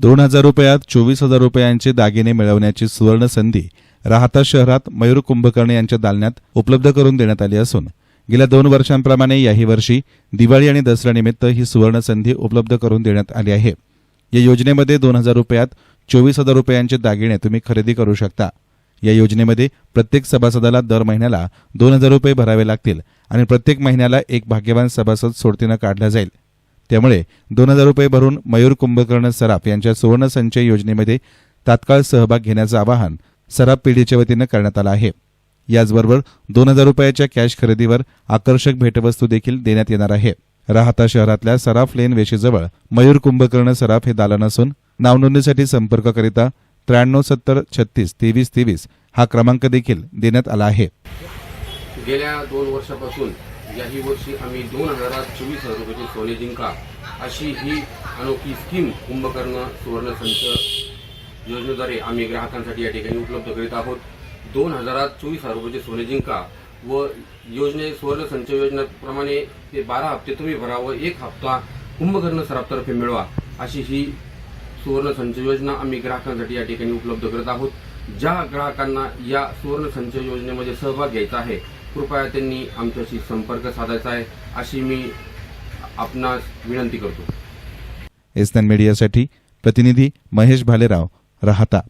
दोन हजार रुपयात चोवीस हजार रुपयांचे दागिने मिळवण्याची सुवर्ण संधी राहता शहरात मयूर कुंभकर्णे यांच्या दालन्यात उपलब्ध करून देण्यात आली असून गेल्या दोन वर्षांप्रमाणे याही वर्षी दिवाळी आणि दसऱ्यानिमित्त ही सुवर्ण संधी उपलब्ध करून देण्यात आली आहे. या योजनेमध्ये दोन हजार रुपयात चोवीस हजार रुपयांचे दागिने तुम्ही खरेदी करू शकता. या योजनेमध्ये प्रत्येक सभासदाला दर महिन्याला दोन हजार रुपये भरावे लागतील आणि प्रत्येक महिन्याला एक भाग्यवान सभासद सोडतीनं काढला जाईल. त्यामुळे दोन हजार रुपये भरून मयूर कुंभकर्ण सराफ यांच्या सुवर्ण संचय योजनेमध्ये तात्काळ सहभाग घेण्याचं आवाहन सराफ पिढीच्या वतीनं करण्यात आलं आहे. याचबरोबर दोन हजार रुपयाच्या कॅश खरेदीवर आकर्षक भेटवस्तू देखील देण्यात येणार आहे. राहता शहरातल्या सराफ लेन वेशीजवळ मयूर कुंभकर्ण सराफ हे दालन असून नावनोंदणीसाठी संपर्क करिता त्र्याण्णव सत्तर छत्तीस तेवीस तेवीस हा क्रमांक देखील देण्यात आला आहे. गेल्या दोन वर्षापासून याही वर्षी आम्ही दोन हजार चोवीस हजार रुपयाची सोने जिंका अशी ही अनोखी स्कीम कुंभकर्ण सुवर्ण संच योजनेद्वारे आम्ही ग्राहकांसाठी या ठिकाणी उपलब्ध करीत आहोत. दोन हजारात चोवीस हजार रुपयाचे सोने जिंका व योजने सुवर्ण संच योजनेप्रमाणे ते बारा हप्ते तुम्ही भरा व एक हप्ता कुंभकर्ण सराफतर्फे मिळवा अशी ही सुवर्ण संच योजना आम्ही ग्राहकांसाठी या ठिकाणी उपलब्ध करत आहोत. ज्या ग्राहकांना या सुवर्ण संच योजनेमध्ये सहभाग घ्यायचा आहे कृपया त्यांनी आमच्याशी संपर्क साधायचा आहे अशी मी आपणास विनंती करतो. एसनॅन मीडियासाठी प्रतिनिधी महेश भालेराव राहता.